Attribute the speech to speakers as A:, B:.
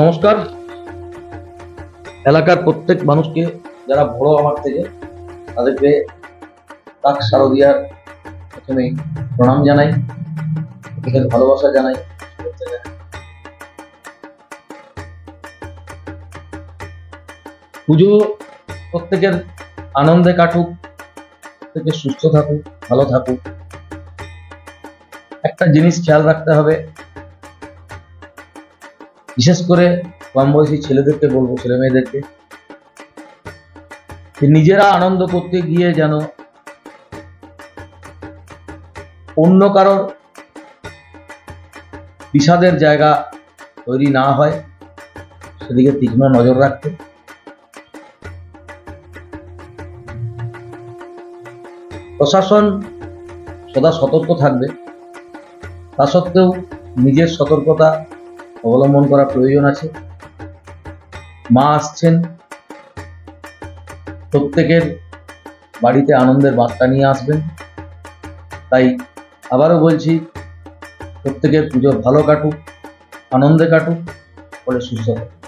A: নমস্কার এলাকার প্রত্যেক মানুষকে, যারা বড় আমার থেকে, তাদেরকে তাক শারদিয়ার প্রথমেই প্রণাম জানাই তাদের ভালোবাসা জানাই। পুজো প্রত্যেকের আনন্দে কাটুক, প্রত্যেকে সুস্থ থাকুক, ভালো থাকুক একটা জিনিস খেয়াল রাখতে হবে। বিশেষ করে কম বয়সী ছেলেদেরকে বলব, ছেলে মেয়েদেরকে। নিজেরা আনন্দ করতে গিয়ে যেন অন্য কারোর বিষাদের জায়গা তৈরি না হয়, সেদিকে তীক্ষ্ণ নজর রাখতে। প্রশাসন সদা সতর্ক থাকবে। তা সত্ত্বেও নিজের সতর্কতা অবলম্বন করা প্রয়োজন আছে। মা আসছেন। প্রত্যেকের বাড়িতে আনন্দের বার্তা নিয়ে আসবেন। তাই আবারও বলছি, প্রত্যেকের পুজো ভালো কাটুক, আনন্দে কাটুক ফলে সুস্থ থাকুক।